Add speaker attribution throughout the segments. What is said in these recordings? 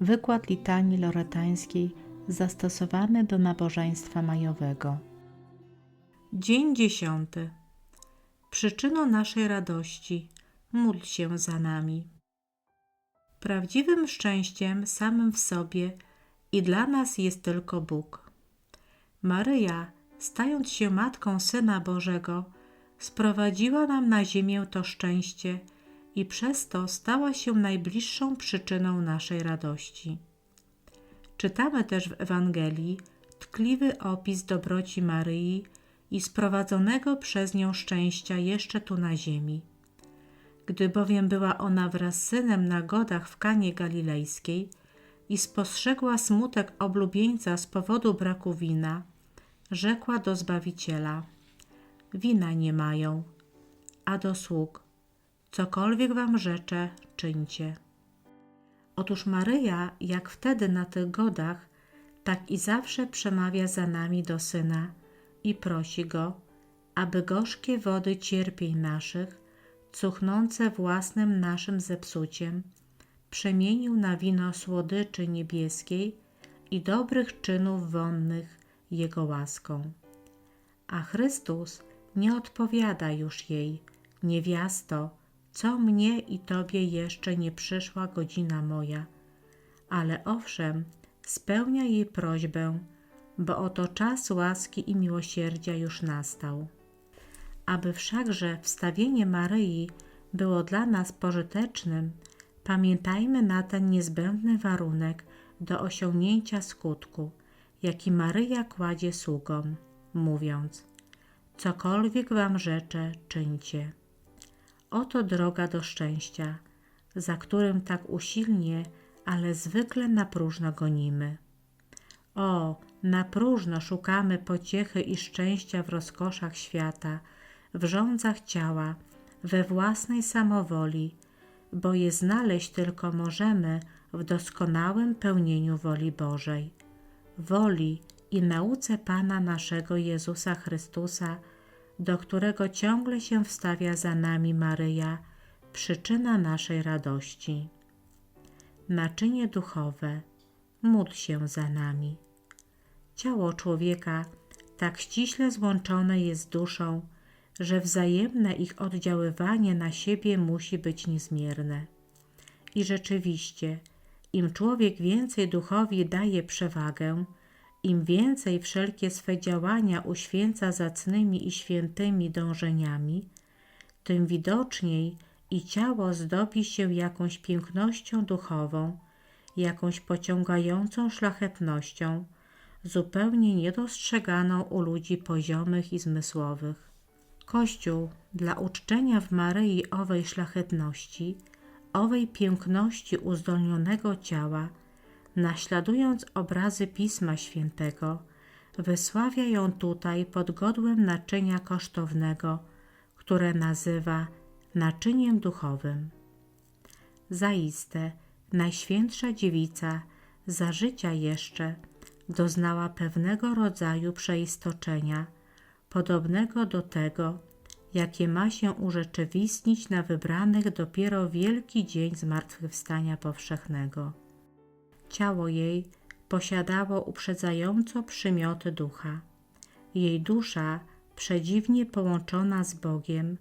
Speaker 1: Wykład litanii loretańskiej zastosowany do nabożeństwa majowego. Dzień dziesiąty. Przyczyną naszej radości módl się za nami. Prawdziwym szczęściem samym w sobie i dla nas jest tylko Bóg. Maryja, stając się matką Syna Bożego, sprowadziła nam na ziemię to szczęście i przez to stała się najbliższą przyczyną naszej radości. Czytamy też w Ewangelii tkliwy opis dobroci Maryi i sprowadzonego przez nią szczęścia jeszcze tu na ziemi. Gdy bowiem była ona wraz z synem na godach w Kanie Galilejskiej i spostrzegła smutek oblubieńca z powodu braku wina, rzekła do Zbawiciela: Wina nie mają, a do sług: Cokolwiek wam rzeczę, czyńcie. Otóż Maryja, jak wtedy na tych godach, tak i zawsze przemawia za nami do Syna i prosi Go, aby gorzkie wody cierpień naszych, cuchnące własnym naszym zepsuciem, przemienił na wino słodyczy niebieskiej i dobrych czynów wonnych Jego łaską. A Chrystus nie odpowiada już jej, niewiasto, co mnie i Tobie jeszcze nie przyszła godzina moja, ale owszem, spełnia jej prośbę, bo oto czas łaski i miłosierdzia już nastał. Aby wszakże wstawienie Maryi było dla nas pożytecznym, pamiętajmy na ten niezbędny warunek do osiągnięcia skutku, jaki Maryja kładzie sługom, mówiąc: Cokolwiek wam rzeczę, czyńcie. Oto droga do szczęścia, za którym tak usilnie, ale zwykle na próżno gonimy. O, na próżno szukamy pociechy i szczęścia w rozkoszach świata, w rządzach ciała, we własnej samowoli, bo je znaleźć tylko możemy w doskonałym pełnieniu woli Bożej, woli i nauce Pana naszego Jezusa Chrystusa, do którego ciągle się wstawia za nami Maryja, przyczyna naszej radości. Naczynie duchowe, módl się za nami. Ciało człowieka tak ściśle złączone jest z duszą, że wzajemne ich oddziaływanie na siebie musi być niezmierne. I rzeczywiście, im człowiek więcej duchowi daje przewagę, im więcej wszelkie swe działania uświęca zacnymi i świętymi dążeniami, tym widoczniej i ciało zdobi się jakąś pięknością duchową, jakąś pociągającą szlachetnością, zupełnie niedostrzeganą u ludzi poziomych i zmysłowych. Kościół dla uczczenia w Maryi owej szlachetności, owej piękności uzdolnionego ciała, naśladując obrazy Pisma Świętego, wysławia ją tutaj pod godłem naczynia kosztownego, które nazywa naczyniem duchowym. Zaiste, Najświętsza Dziewica za życia jeszcze doznała pewnego rodzaju przeistoczenia, podobnego do tego, jakie ma się urzeczywistnić na wybranych dopiero wielki dzień zmartwychwstania powszechnego. Ciało jej posiadało uprzedzająco przymioty ducha. Jej dusza, przedziwnie połączona z Bogiem,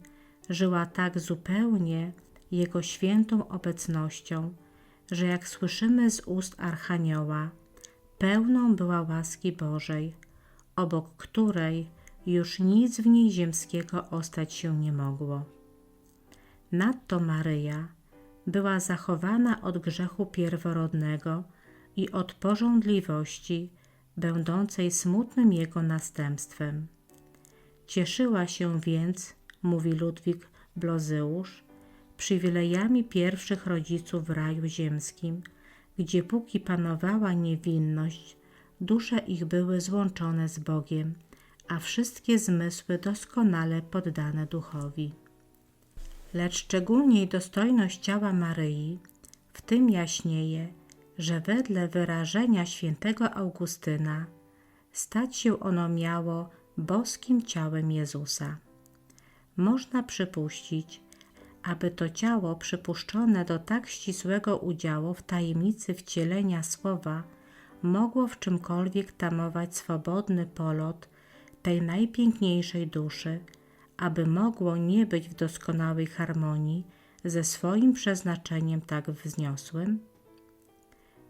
Speaker 1: żyła tak zupełnie Jego świętą obecnością, że jak słyszymy z ust Archanioła, pełną była łaski Bożej, obok której już nic w niej ziemskiego ostać się nie mogło. Nadto Maryja była zachowana od grzechu pierworodnego i od porządliwości, będącej smutnym jego następstwem. Cieszyła się więc, mówi Ludwik Blozeusz, przywilejami pierwszych rodziców w raju ziemskim, gdzie póki panowała niewinność, dusze ich były złączone z Bogiem, a wszystkie zmysły doskonale poddane duchowi. Lecz szczególniej dostojność ciała Maryi w tym jaśnieje, że wedle wyrażenia świętego Augustyna stać się ono miało boskim ciałem Jezusa. Można przypuścić, aby to ciało przypuszczone do tak ścisłego udziału w tajemnicy wcielenia słowa mogło w czymkolwiek tamować swobodny polot tej najpiękniejszej duszy, aby mogło nie być w doskonałej harmonii ze swoim przeznaczeniem tak wzniosłym?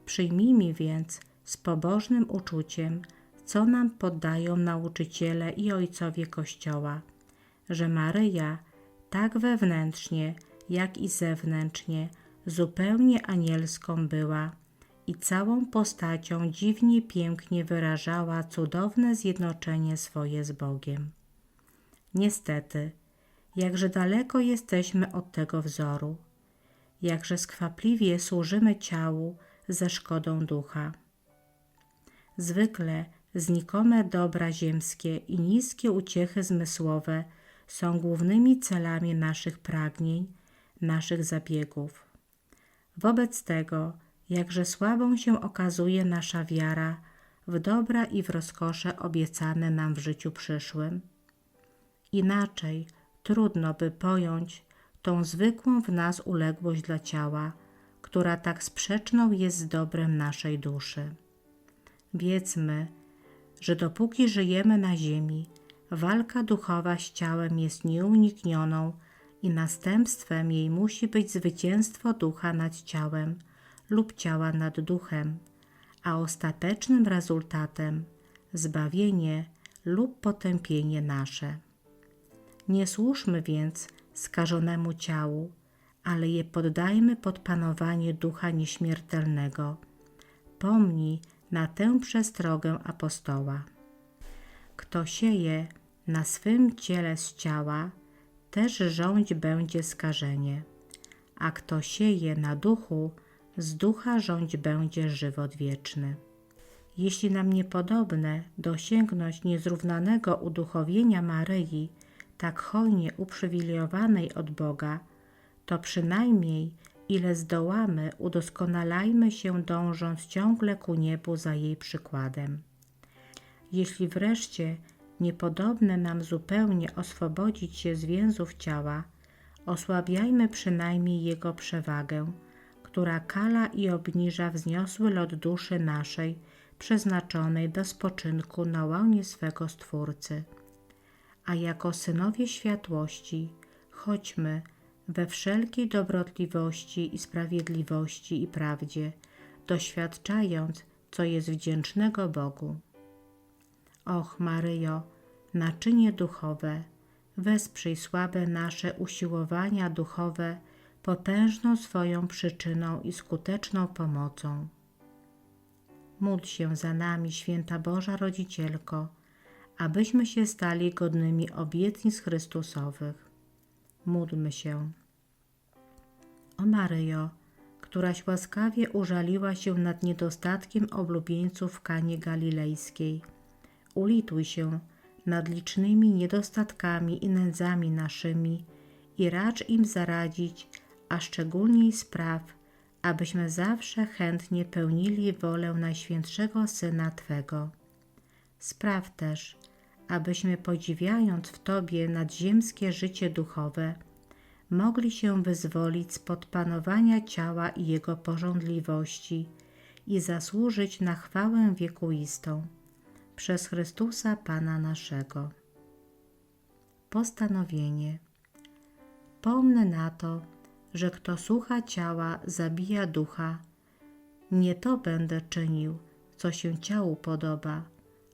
Speaker 1: Przyjmijmy więc z pobożnym uczuciem, co nam poddają nauczyciele i ojcowie Kościoła, że Maryja tak wewnętrznie, jak i zewnętrznie zupełnie anielską była i całą postacią dziwnie pięknie wyrażała cudowne zjednoczenie swoje z Bogiem. Niestety, jakże daleko jesteśmy od tego wzoru, jakże skwapliwie służymy ciału ze szkodą ducha. Zwykle znikome dobra ziemskie i niskie uciechy zmysłowe są głównymi celami naszych pragnień, naszych zabiegów. Wobec tego, jakże słabą się okazuje nasza wiara w dobra i w rozkosze obiecane nam w życiu przyszłym. Inaczej trudno by pojąć tą zwykłą w nas uległość dla ciała, która tak sprzeczną jest z dobrem naszej duszy. Wiedzmy, że dopóki żyjemy na ziemi, walka duchowa z ciałem jest nieuniknioną i następstwem jej musi być zwycięstwo ducha nad ciałem lub ciała nad duchem, a ostatecznym rezultatem zbawienie lub potępienie nasze. Nie służmy więc skażonemu ciału, ale je poddajmy pod panowanie ducha nieśmiertelnego. Pomnij na tę przestrogę apostoła. Kto sieje na swym ciele z ciała, też rządź będzie skażenie, a kto sieje na duchu, z ducha rządź będzie żywot wieczny. Jeśli nam niepodobne dosięgnąć niezrównanego uduchowienia Maryi, tak hojnie uprzywilejowanej od Boga, to przynajmniej ile zdołamy, udoskonalajmy się dążąc ciągle ku niebu za jej przykładem. Jeśli wreszcie niepodobne nam zupełnie oswobodzić się z więzów ciała, osłabiajmy przynajmniej jego przewagę, która kala i obniża wzniosły lot duszy naszej, przeznaczonej do spoczynku na łonie swego Stwórcy. A jako synowie światłości, chodźmy we wszelkiej dobrotliwości i sprawiedliwości i prawdzie, doświadczając, co jest wdzięcznego Bogu. Och, Maryjo, naczynie duchowe, wesprzyj słabe nasze usiłowania duchowe potężną swoją przyczyną i skuteczną pomocą. Módl się za nami, święta Boża Rodzicielko, abyśmy się stali godnymi obietnic Chrystusowych. Módlmy się. O Maryjo, któraś łaskawie użaliła się nad niedostatkiem oblubieńców w Kanie Galilejskiej, ulituj się nad licznymi niedostatkami i nędzami naszymi i racz im zaradzić, a szczególniej spraw, abyśmy zawsze chętnie pełnili wolę Najświętszego Syna Twego. Spraw też, abyśmy podziwiając w Tobie nadziemskie życie duchowe, mogli się wyzwolić spod panowania ciała i jego porządliwości i zasłużyć na chwałę wiekuistą przez Chrystusa Pana naszego. Postanowienie. Pomnę na to, że kto słucha ciała, zabija ducha. Nie to będę czynił, co się ciału podoba,